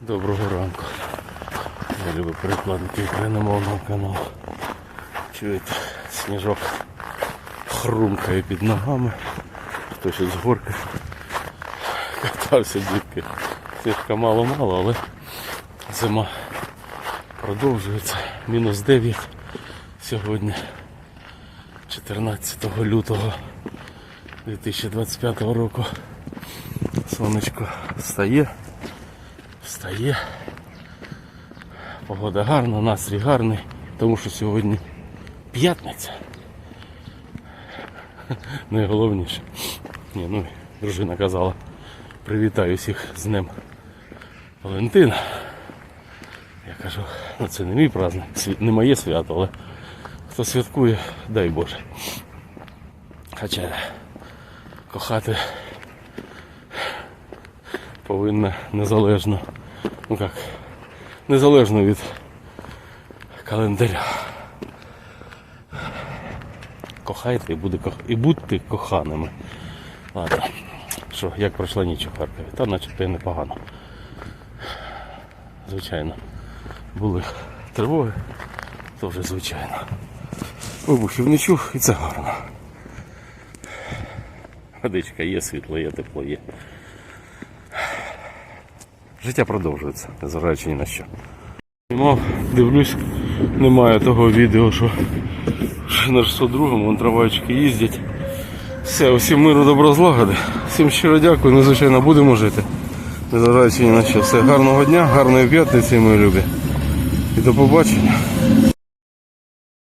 Доброго ранку. Я люблю перекладники україномовного каналу. Чуєте, сніжок хрумкає під ногами. Хтось із горки катався дітки. Сніжка мало-мало, але зима продовжується. Мінус 9 сьогодні, 14 лютого 2025 року. Сонечко встає встає. Погода гарна, настрій гарний, тому що сьогодні п'ятниця. Найголовніше. Ні, ну, дружина казала, привітаю всіх з Днем Валентина. Я кажу, ну це не мій праздник, не моє свято, але хто святкує, дай Боже. Хоча кохати повинна незалежно, ну як, незалежно від календаря. Кохайте і, буде, і будьте коханими. Ладно. Що, як пройшла ніч у Харкові? Та начебто і непогано. Звичайно. Були тривоги, то вже звичайно. Вибухів не чув і це гарно. Водичка є, світло є, тепло є. Життя продовжується, незважаючи ні на що. Знімав, дивлюсь, немає того відео, що на 602-му вон трамвайчики їздять. Все, усім миру добро злагоди. Всім щиро дякую, незвичайно будемо жити. Незважаючи ні на що. Все, гарного дня, гарної п'ятниці, мої любі. І до побачення.